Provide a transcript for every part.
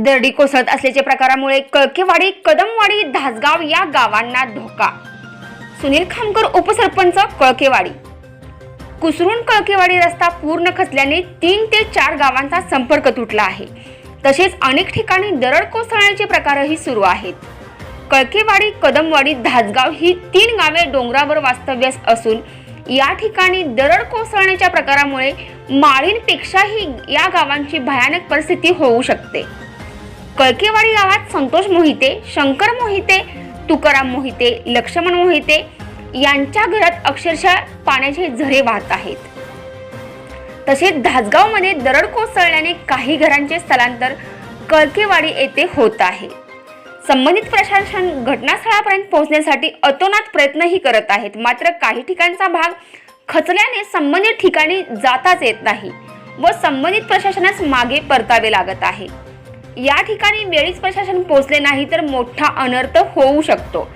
दरडी कोसळत असल्याच्या प्रकारामुळे कळकेवाडी कदमवाडी धासगाव या गावांना धोका. सुनील खामकर उपसरपंच कळकेवाडी. कुसरून कळकेवाडी रस्ता पूर्ण खचल्याने तीन ते चार गावांचा संपर्क तुटला आहे. तसेच अनेक ठिकाणी दरड कोसळण्याचे प्रकारही सुरू आहेत. कळकेवाडी कदमवाडी धासगाव ही तीन गावे डोंगरावर वास्तव्यास असून या ठिकाणी दरड कोसळण्याच्या प्रकारामुळे माळींपेक्षाही या गावांची भयानक परिस्थिती होऊ शकते. कळकेवाडी गावात संतोष मोहिते शंकर मोहिते तुकाराम मोहिते लक्ष्मण मोहिते यांच्या घरात अक्षरशः पाण्याचे झरे वाहत आहेत. तसेच धासगावमध्ये दरड कोसळल्याने काही घरांचे स्थलांतर कळकेवाडी येथे होत आहे. संबंधित प्रशासन घटनास्थळापर्यंत पोहोचण्यासाठी अतोनात प्रयत्नही करत आहेत. मात्र काही ठिकाणचा भाग खचल्याने संबंधित ठिकाणी जाताच येत नाही व संबंधित प्रशासनास मागे परतावे लागत आहे. या ठिकाणी वेळीच प्रशासन पोहोचले नाही तर मोठा अनर्थ होऊ शकतो.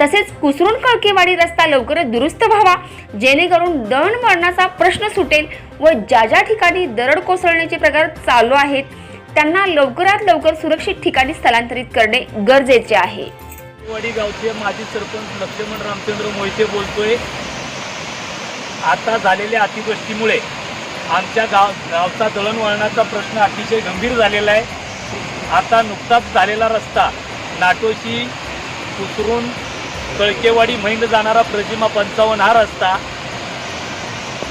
तसेच कुसरून कळकेवाडी रस्ता लवकरच दुरुस्त व्हावा जेणेकरून दळणवळणाचा प्रश्न सुटेल व ज्या ज्या ठिकाणी दरड कोसळण्याचे प्रकार चालू आहेत त्यांना लवकरात लवकर सुरक्षित ठिकाणी स्थलांतरित करणे गरजेचे आहे. वाडी गावचे माजी सरपंच लक्ष्मण रामचंद्र मोहिते बोलतोय आता झालेल्या अतिवृष्टीमुळे आमच्या गाव गावचा दळणवळणाचा प्रश्न अतिशय गंभीर झालेला आहे. आता नुकताच झालेला रस्ता नाटोशी उतरून कळकेवाडी महिंद जाणारा प्रजिमा पंचावन्न हा रस्ता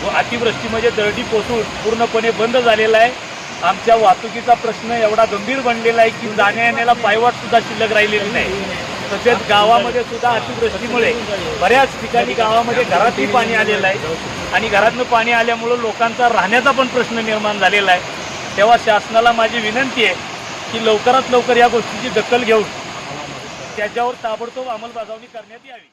व अतिवृष्टीमध्ये म्हणजे दरडी कोसळून पूर्णपणे बंद झालेला आहे. आमच्या वाहतुकीचा प्रश्न एवढा गंभीर बनलेला आहे की जाण्या येण्याला पायवाट सुद्धा शिल्लक राहिलेली नाही. तसेच गावामध्ये सुद्धा अतिवृष्टीमुळे बऱ्याच ठिकाणी गावामध्ये घरातही पाणी आलेलं आहे आणि घरातनं पाणी आल्यामुळं लोकांचा राहण्याचा पण प्रश्न निर्माण झालेला आहे. तेव्हा शासनाला माझी विनंती आहे की लवकरात लवकर या गोष्टीची दखल घेऊन त्याच्यावर ताबडतोब अंमलबजावणी करण्यात यावी.